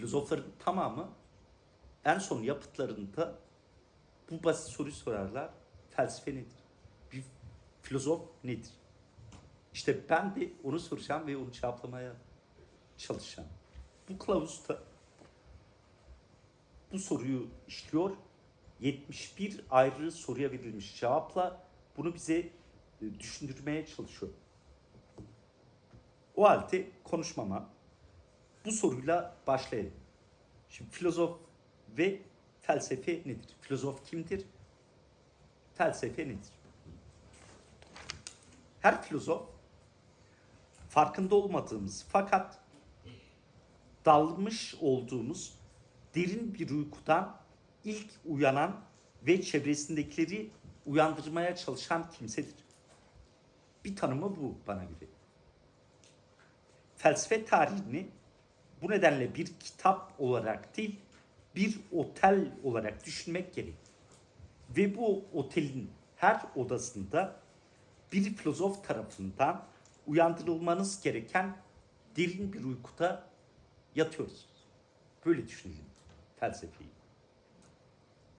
filozofların tamamı en son yapıtlarında bu basit soruyu sorarlar. Felsefe nedir? Bir filozof nedir? İşte ben de onu soracağım ve onu cevaplamaya çalışacağım. Bu kılavuzda bu soruyu işliyor. 71 ayrı soruya verilmiş cevapla bunu bize e, düşündürmeye çalışıyor. O halde konuşmama bu soruyla başlayalım. Şimdi filozof ve felsefe nedir? Filozof kimdir? Felsefe nedir? Her filozof farkında olmadığımız fakat dalmış olduğumuz derin bir uykudan ilk uyanan ve çevresindekileri uyandırmaya çalışan kimsedir. Bir tanımı bu bana göre. Felsefe tarihini bu nedenle bir kitap olarak değil, bir otel olarak düşünmek gerek. Ve bu otelin her odasında bir filozof tarafından uyandırılmanız gereken derin bir uykuda yatıyorsunuz. Böyle düşünün felsefeyi.